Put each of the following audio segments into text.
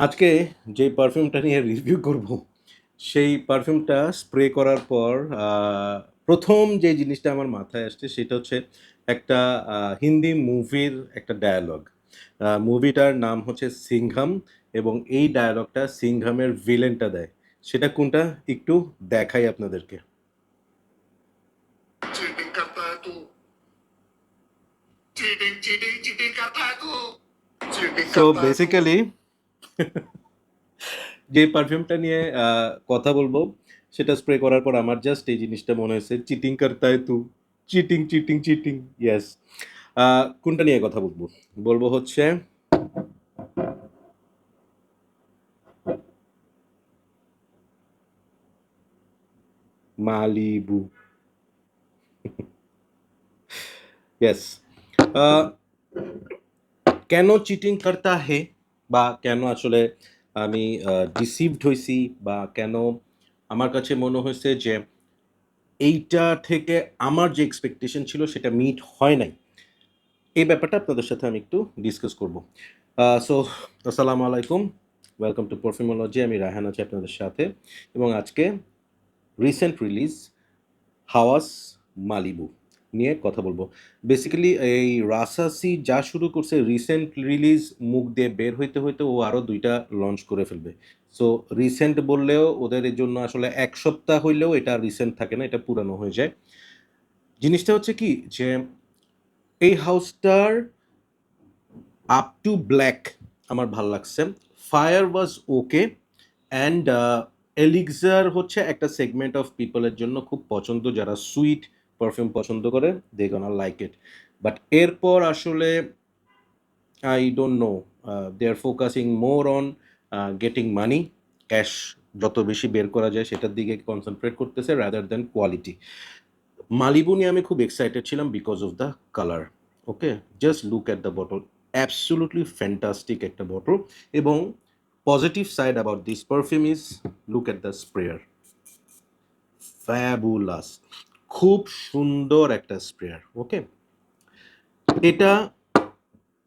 আজকে যে পারফিউমটা নিয়ে রিভিউ করব সেই পারফিউমটা স্প্রে করার পর প্রথম যে জিনিসটা আমার মাথায় আসছে সেটা হচ্ছে একটা হিন্দি মুভির একটা ডায়ালগ মুভিটার নাম হচ্ছে সিংহাম এবং এই ডায়ালগটা সিংহামের ভিলেনটা দেয়। সেটা কোনটা? একটু দেখাই আপনাদেরকে। সো বেসিক্যালি যে পারফিউমটা নিয়ে কথা বলব, সেটা স্প্রে করার পর আমার জাস্ট এই জিনিসটা মনে হয়েছে চিটিং করতা হয় তু। চিটিং চিটিং চিটিং ইয়েস কোনটা নিয়ে কথা বলব? বলব হচ্ছে, মালিবু। ইয়েস কেন চিটিং করতা হে বা কেন আসলে আমি ডিসিভড হয়েছি বা কেন আমার কাছে মনে হয়েছে যে এইটা থেকে আমার যে এক্সপেকটেশন ছিল সেটা মিট হয় নাই। এই ব্যাপারটা আপনাদের সাথে আমি একটু ডিসকাস করব। সো আসসালামু আলাইকুম। ওয়েলকাম টু পারফিউমোলজি আমি রায়হান আছি আপনাদের সাথে। এবং আজকে রিসেন্ট রিলিজ হাওয়াস মালিবু নিয়ে কথা বলব। বেসিক্যালি এই রাসাসি যা শুরু করছে রিসেন্ট রিলিজ মুখ দিয়ে বের হইতে হইতে ও আরও দুইটা লঞ্চ করে ফেলবে। সো রিসেন্ট বললেও ওদের জন্য আসলে এক সপ্তাহ হইলেও এটা রিসেন্ট থাকে না, এটা পুরানো হয়ে যায়। জিনিসটা হচ্ছে কি যে, এই হাউসটার আপ টু ব্ল্যাক আমার ভালো লাগছে। Fire was okay and elixir হচ্ছে একটা সেগমেন্ট অফ পিপলের জন্য খুব পছন্দ, যারা সুইট পারফিউম পছন্দ করে দে গনা লাইক ইট বাট এরপর আসলে I don't know they are focusing more on getting money cash যত বেশি বের করা যায় সেটার দিকে কনসেন্ট্রেট করতেছে রাদার দেন কোয়ালিটি মালিবু নিয়ে আমি খুব এক্সাইটেড ছিলাম because of the colour okay just look at the bottle absolutely fantastic একটা বটল এবং positive side about this perfume is look at the sprayer fabulous খুব সুন্দর একটা স্প্রেয়ার ওকে? এটা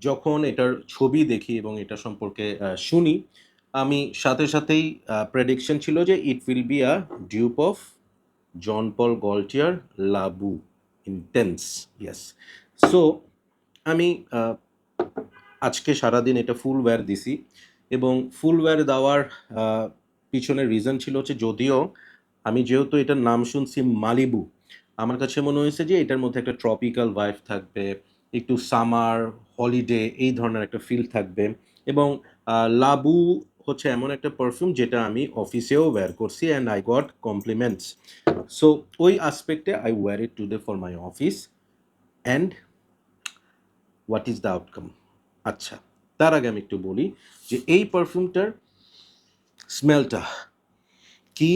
যখন এটার ছবি দেখি এবং এটা সম্পর্কে শুনি আমি সাথে সাথেই প্রেডিকশন ছিল যে it will be a dupe of Jean Paul Gaultier Le Beau intense yes so আমি আজকে সারাদিন এটা ফুল ওয়্যার দিছি এবং ফুল ওয়্যার দেওয়ার আহ, পিছনে রিজন ছিল হচ্ছে যদিও আমি যেহেতু এটার নাম শুনছি মালিবু আমার কাছে মনে হয়েছে যে এটার মধ্যে একটা ট্রপিক্যাল ভাইব থাকবে, একটু সামার হলিডে এই ধরনের একটা ফিল থাকবে এবং লাবু হচ্ছে এমন একটা পারফিউম যেটা আমি অফিসেও ওয়্যার করছি and I got compliments so ওই আসপেক্টে I wear it today for my office and what is the outcome আচ্ছা তার আগে আমি একটু বলি যে এই পারফিউমটার স্মেলটা কি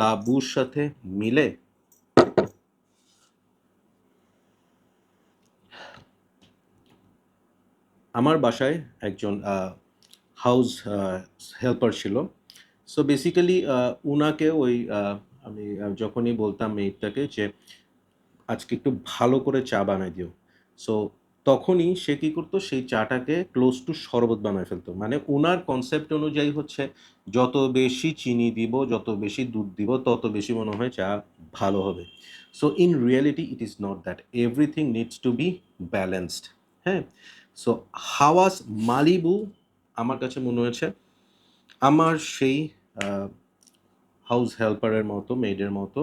লাবুর সাথে মিলে? আমার বাসায় একজন হাউস হেল্পার ছিল। সো বেসিক্যালি উনাকে ওই আমি যখনই বলতাম মেয়েটাকে যে, আজকে একটু ভালো করে চা বানাই দিও। সো তখনই সে কী করতো, সেই চাটাকে ক্লোজ টু শরবত বানায় ফেলতো। মানে ওনার কনসেপ্ট অনুযায়ী হচ্ছে, যত বেশি চিনি দিব, যত বেশি দুধ দিব, তত বেশি মনে হয় চা ভালো হবে। So in reality it is not that everything needs to be balanced হ্যাঁ? সো হাওয়াস মালিবু আমার কাছে মনে হয়েছে, আমার সেই হাউস হেল্পারের মতো মেয়েদের মতো,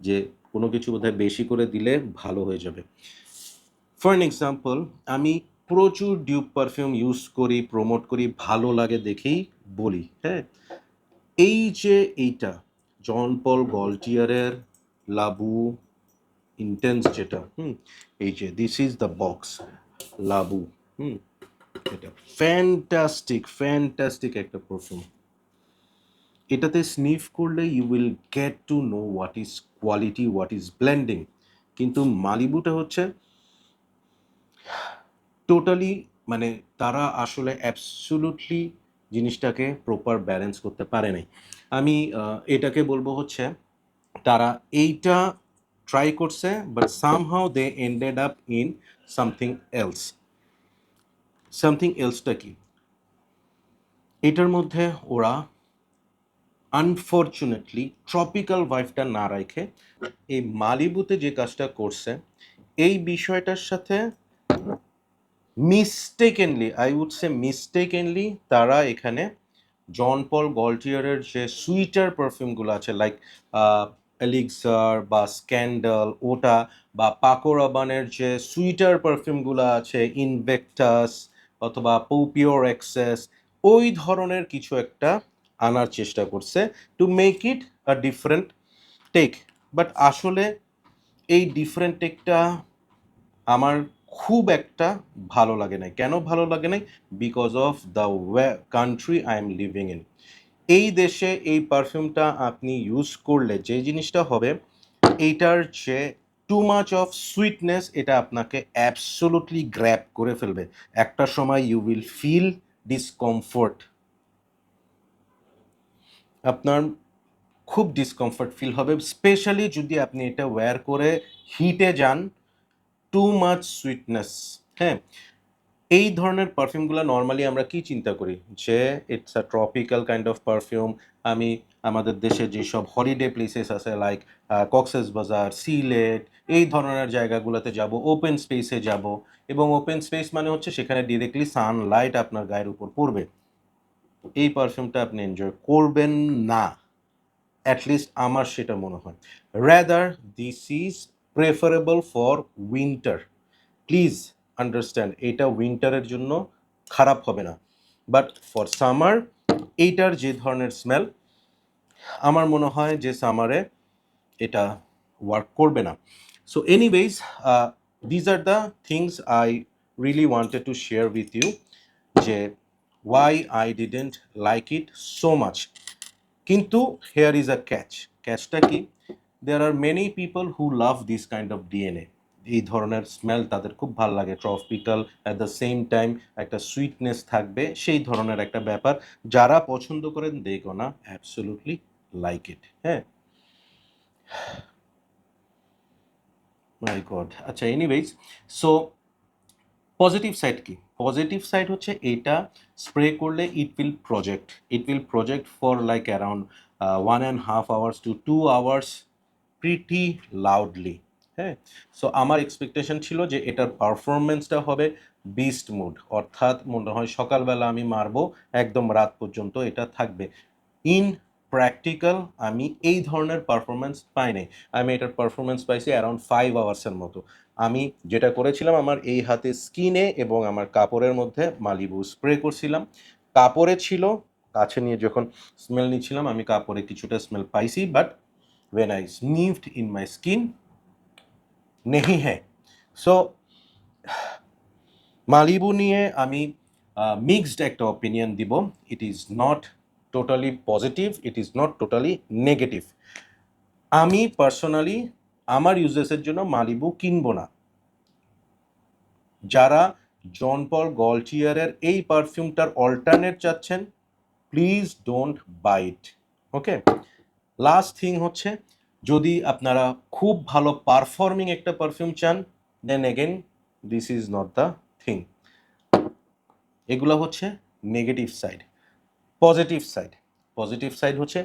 যে কোনো কিছু বোধহয় বেশি করে দিলে ভালো হয়ে যাবে। ফর এন এক্সাম্পল আমি প্রচুর ডিউব পারফিউম ইউজ করি প্রমোট করি, ভালো লাগে দেখেই বলি হ্যাঁ? এই যে এইটা জন পল গলটিয়ারের লাবু ইন্টেন্স যেটা, হুম, এই যে this is the box Le Beau hmm, এটা ফ্যান্টাস্টিক ফ্যান্টাস্টিক একটা পারফিউম এটাতে স্নিফ করলে you will get to know what is quality what is blending কিন্তু মালিবুটা হচ্ছে টোটালি মানে তারা আসলে অ্যাবসুলুটলি জিনিসটাকে প্রপার ব্যালেন্স করতে পারে নাই। আমি এটাকে বলব হচ্ছে, তারা এইটা ট্রাই করছে but somehow they ended up in something else something এলসটা কি এটার মধ্যে ওরা আনফর্চুনেটলি ট্রপিক্যাল ভাইফটা না রেখে এই মালিবুতে যে কাজটা করছে, এই বিষয়টার সাথে mistakenly I would say mistakenly তারা এখানে জন পল গল্টিয়ারের যে সুইটার পারফিউমগুলো আছে লাইক এলিক্সার বা স্ক্যান্ডাল, ওটা বা পাকো রাবানের যে সুইটার পারফিউমগুলো আছে, ইনভেক্টাস অথবা পৌপিওর অ্যাক্সেস ওই ধরনের কিছু একটা আনার চেষ্টা করছে to make it a different take but আসলে এই ডিফারেন্ট টেকটা আমার খুব একটা ভালো লাগে নাই। কেন ভালো লাগে নাই? Because of the way country I am living in এই দেশে এই পারফিউমটা আপনি ইউজ করলে যে জিনিসটা হবে এইটার যে টু মাচ অফ সুইটনেস এটা আপনাকে অ্যাবসোলুটলি গ্র্যাপ করে ফেলবে। একটা সময় ইউ উইল ফিল ডিসকমফোর্ট আপনার খুব ডিসকমফর্ট ফিল হবে স্পেশালি যদি আপনি এটা ওয়্যার করে হিটে যান টু মাচ সুইটনেস হ্যাঁ এই ধরনের পারফিউমগুলো নর্মালি আমরা কি চিন্তা করি? যে it's a tropical kind of perfume আমি আমাদের দেশে যেসব হলিডে প্লেসেস আছে লাইক কক্সেস বাজার সিলেট এই ধরনের জায়গাগুলোতে যাব ওপেন স্পেসে যাব। এবং ওপেন স্পেস মানে হচ্ছে সেখানে ডিরেক্টলি সানলাইট আপনার গায়ের উপর পড়বে। এই পারফিউমটা আপনি এনজয় করবেন না। অ্যাটলিস্ট আমার সেটা মনে হয়। Rather this is preferable for winter please understand এটা উইন্টারের জন্য খারাপ হবে না। বাট ফর সামার এইটার যে ধরনের স্মেল আমার মনে হয় যে সামারে এটা ওয়ার্ক করবে না। So anyways these are the things I really wanted to share with you যে why I didn't like it so much কিন্তু হেয়ার ইজ আ ক্যাচ ক্যাচটা কি? There are many people who love this kind of DNA এই ধরনের smell তাদের খুব ভালো লাগে। Tropical at the same time একটা সুইটনেস থাকবে, সেই ধরনের একটা ব্যাপার। যারা পছন্দ করেন দে গোনা অ্যাবসোলুটলি লাইক ইট হ্যাঁ? মাই গড আচ্ছা এনিওয়েজ সো পজিটিভ সাইড কি? পজিটিভ সাইড হচ্ছে এটা স্প্রে করলে it will project it will project for like around one and half hours two two hours pretty loudly হ্যাঁ সো আমার expectation ছিল যে এটার পারফরমেন্সটা হবে বিস্ট মুড অর্থাৎ মনে হয় সকালবেলা আমি মারবো, একদম রাত পর্যন্ত এটা থাকবে। ইন প্র্যাকটিক্যাল আমি এই ধরনের পারফরমেন্স পাই নাই। আমি এটার পারফরমেন্স পাইছি অ্যারাউন্ড ফাইভ আওয়ার্সের মতো। আমি যেটা করেছিলাম, আমার এই হাতে স্কিনে এবং আমার কাপড়ের মধ্যে মালিবু স্প্রে করছিলাম। কাপড়ে ছিল, কাছে নিয়ে যখন স্মেল নিচ্ছিলাম, আমি কাপড়ে কিছুটা স্মেল পাইছি but when I sniffed in my skin নেহি হ্যাঁ সো মালিবু নিয়ে আমি মিক্সড একটা অপিনিয়ন দিব। It is not totally positive it is not totally negative আমি পার্সোনালি আমার ইউজেসের জন্য মালিবু কিনবো না। যারা জন পল গলটিয়ারের এই পারফিউমটার অল্টারনেট চাচ্ছেন please don't buy it okay last thing হচ্ছে যদি আপনারা খুব ভালো পারফর্মিং একটা পারফিউম চান then again this is not the thing এগুলো হচ্ছে negative side positive side positive side হচ্ছে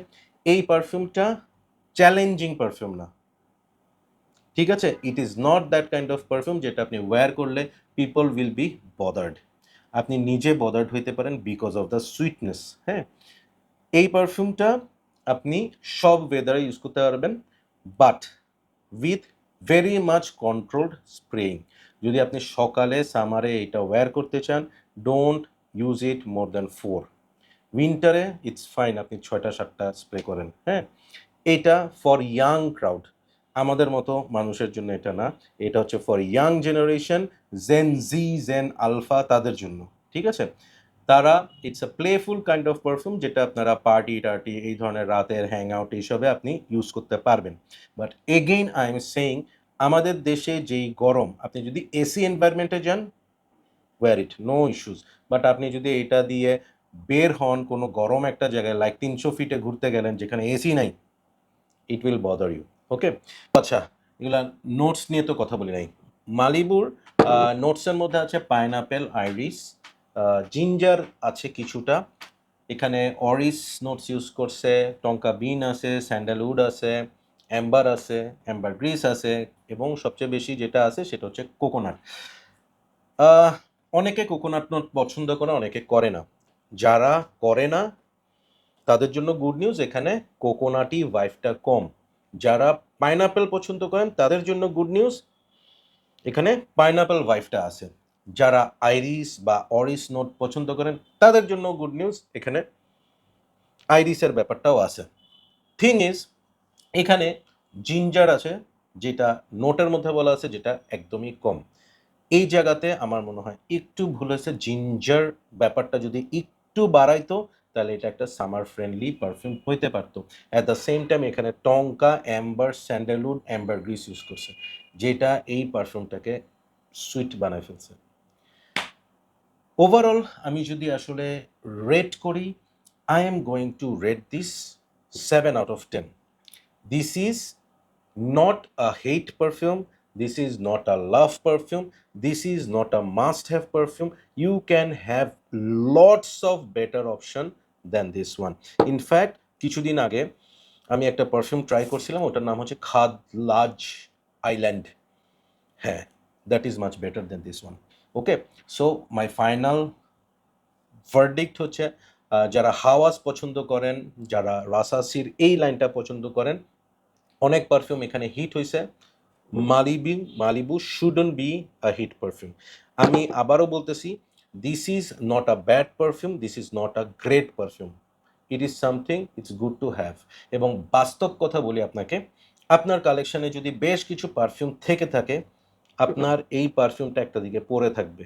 এই পারফিউমটা চ্যালেঞ্জিং পারফিউম না। ঠিক আছে? It is not that kind of perfume যেটা আপনি ওয়্যার করলে পিপল উইল বি বদার্ড আপনি নিজে বদার্ড হইতে পারেন বিকজ অফ দ্য সুইটনেস হ্যাঁ? এই পারফিউমটা আপনি সব ওয়েদারে ইউজ করতে পারবেন but with very much controlled spraying যদি আপনি সকালে সামারে এটা ওয়্যার করতে চান don't use it more than four উইন্টারে it's fine আপনি ছয়টা, সাতটা স্প্রে করেন হ্যাঁ? এটা ফর ইয়াং ক্রাউড আমাদের মতো মানুষের জন্য এটা না, এটা হচ্ছে for young generation Gen Z Gen Alpha তাদের জন্য, ঠিক আছে? তারা it's a playful kind of perfume যেটা আপনারা পার্টি টার্টি এই ধরনের রাতের হ্যাং আউট এইসবে আপনি ইউজ করতে পারবেন। But again I am saying আমাদের দেশে যেই গরম, আপনি যদি এসি এনভায়রনমেন্টে যান wear it no issues but আপনি যদি এটা দিয়ে বের হন, কোনো গরম একটা জায়গায় লাইক তিনশো ফিটে ঘুরতে গেলেন, যেখানে এসি নাই it will bother you okay আচ্ছা এগুলা নোটস নিয়ে তো কথা বলি নাই। মালিবুর নোটসের মধ্যে আছে পাইনাপেল আইরিস জিঞ্জার আছে কিছুটা। এখানে অরিস নোটস ইউজ করছে টঙ্কা বিন আছে স্যান্ডেলউড আছে অ্যাম্বার আছে অ্যাম্বার গ্রিস আছে, এবং সবচেয়ে বেশি যেটা আছে সেটা হচ্ছে কোকোনাট অনেকে কোকোনাট নোট পছন্দ করে, অনেকে করে না। যারা করে না, তাদের জন্য গুড নিউজ এখানে কোকোনাটি ভাইফটা কম। যারা পাইনাপেল পছন্দ করেন, তাদের জন্য গুড নিউজ এখানে পাইনাপেল ভাইফটা আছে। যারা আইরিস বা অরিস নোট পছন্দ করেন, তাদের জন্য গুড নিউজ এখানে আইরিসের ব্যাপারটাও আছে। থিং ইজ এখানে জিঞ্জার আছে, যেটা নোটের মধ্যে বলা আছে, যেটা একদমই কম। এই জায়গাতে আমার মনে হয় একটু ভুল হয়েছে জিঞ্জার ব্যাপারটা যদি একটু বাড়াইতো, তাহলে এটা একটা সামার ফ্রেন্ডলি পারফিউম হইতে পারতো। অ্যাট দ্য সেম টাইম এখানে tonka amber sandalwood ambergris use করছে, যেটা এই পারফিউমটাকে সুইট বানায় ফেলছে। ওভারঅল আমি যদি আসলে রেট করি I am going to rate this seven out of ten this is not a hate perfume this is not a love perfume this is not a must have perfume you can have lots of better option than this one in fact কিছুদিন আগে আমি একটা perfume try করছিলাম, ওটার নাম হচ্ছে খাদ লাজ আইল্যান্ড হ্যাঁ that is much better then this one okay so my final verdict হচ্ছে যারা হাওয়াজ পছন্দ করেন, যারা রাসাসির এই লাইনটা পছন্দ করেন, অনেক পারফিউম এখানে হিট হয়েছে। Malibu, Malibu shouldn't be a hit perfume আমি আবারও বলতেছি this is not a bad perfume this is not a great perfume it is something it's good to have এবং বাস্তব কথা বলি আপনাকে, আপনার কালেকশনে যদি বেশ কিছু পারফিউম থেকে থাকে আপনার এই পারফিউমটা একটা দিকে পরে থাকবে।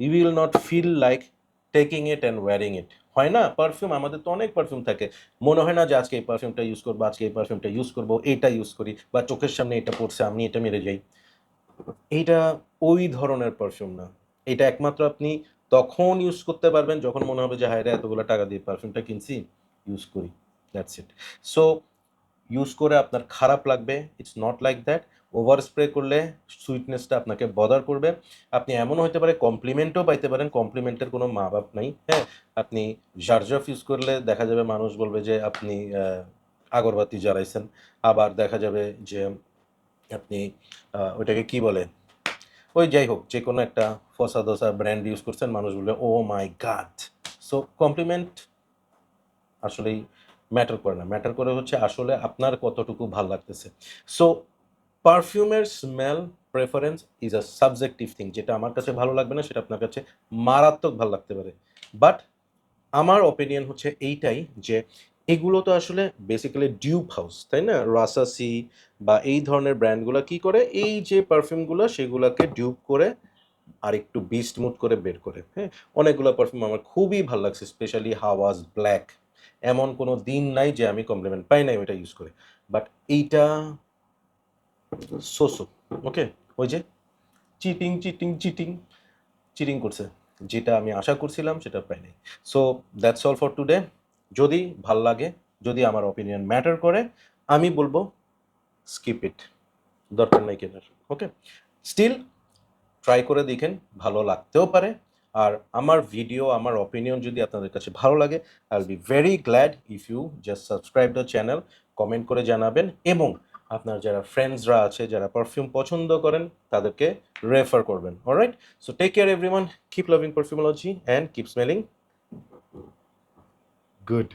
You will not feel like taking it and wearing it হয় না? পারফিউম আমাদের তো অনেক পারফিউম থাকে। মনে হয় না যে আজকে এই পারফিউমটা ইউজ করব, আজকে এই পারফিউমটা ইউজ করব এইটা ইউজ করি বা চোখের সামনে এটা পড়ছে, আমি এটা মেরে যাই। এইটা ওই ধরনের পারফিউম না। এটা একমাত্র আপনি তখন ইউজ করতে পারবেন যখন মনে হবে যে, হায় রে, এতগুলো টাকা দিয়ে পারফিউমটা কিনছি ইউজ করি। দ্যাটস ইট সো ইউজ করে আপনার খারাপ লাগবে। It's not like that over spray করলে সুইটনেসটা আপনাকে বদার করবে। আপনি এমনও হতে পারে কমপ্লিমেন্টও পাইতে পারেন কমপ্লিমেন্টের কোনো মা বাপ নাই হ্যাঁ? আপনি জার্জফ ইউজ করলে দেখা যাবে মানুষ বলবে যে আপনি আগরবাতি জ্বালাইছেন। আবার দেখা যাবে যে আপনি ওইটাকে কি বলে? ওই যাই হোক যে কোনো একটা ফসা দোসা ব্র্যান্ড ইউজ করছেন, মানুষ বলবে oh my god so compliment আসলেই ম্যাটার করে না। ম্যাটার করে হচ্ছে আসলে আপনার কতটুকু ভালো লাগতেছে। So পারফিউমের smell preference is a subjective thing যেটা আমার কাছে ভালো লাগবে না, সেটা আপনার কাছে মারাত্মক ভালো লাগতে পারে। বাট আমার ওপিনিয়ন হচ্ছে এইটাই যে এগুলো তো আসলে বেসিক্যালি ডিউপ হাউস তাই না? রাসাসি বা এই ধরনের ব্র্যান্ডগুলো কি করে? এই যে পারফিউমগুলো সেগুলোকে ডিউপ করে আর একটু বিস্ট মুড করে বের করে হ্যাঁ? অনেকগুলো পারফিউম আমার খুবই ভালো লাগছে স্পেশালি হাওয়াজ ব্ল্যাক এমন কোনো দিন নাই যে আমি কমপ্লিমেন্ট পাই নাই ওইটা ইউজ করে। বাট এইটা সোসো ওকে ওই যে চিটিং চিটিং চিটিং চিটিং করছে। যেটা আমি আশা করছিলাম, সেটা পাই নাই। So that's all for today যদি ভালো লাগে, যদি আমার অপিনিয়ন ম্যাটার করে, আমি বলব স্কিপ ইট দরকার নাই কেনার। ওকে স্টিল ট্রাই করে দেখেন, ভালো লাগতেও পারে। আর আমার ভিডিও আমার অপিনিয়ন যদি আপনাদের কাছে ভালো লাগে I will be very glad if you just subscribe the channel comment করে জানাবেন এবং আপনার যারা ফ্রেন্ডসরা আছে, যারা পারফিউম পছন্দ করেন, তাদেরকে রেফার করবেন alright so take care everyone keep loving Perfumology and keep smelling good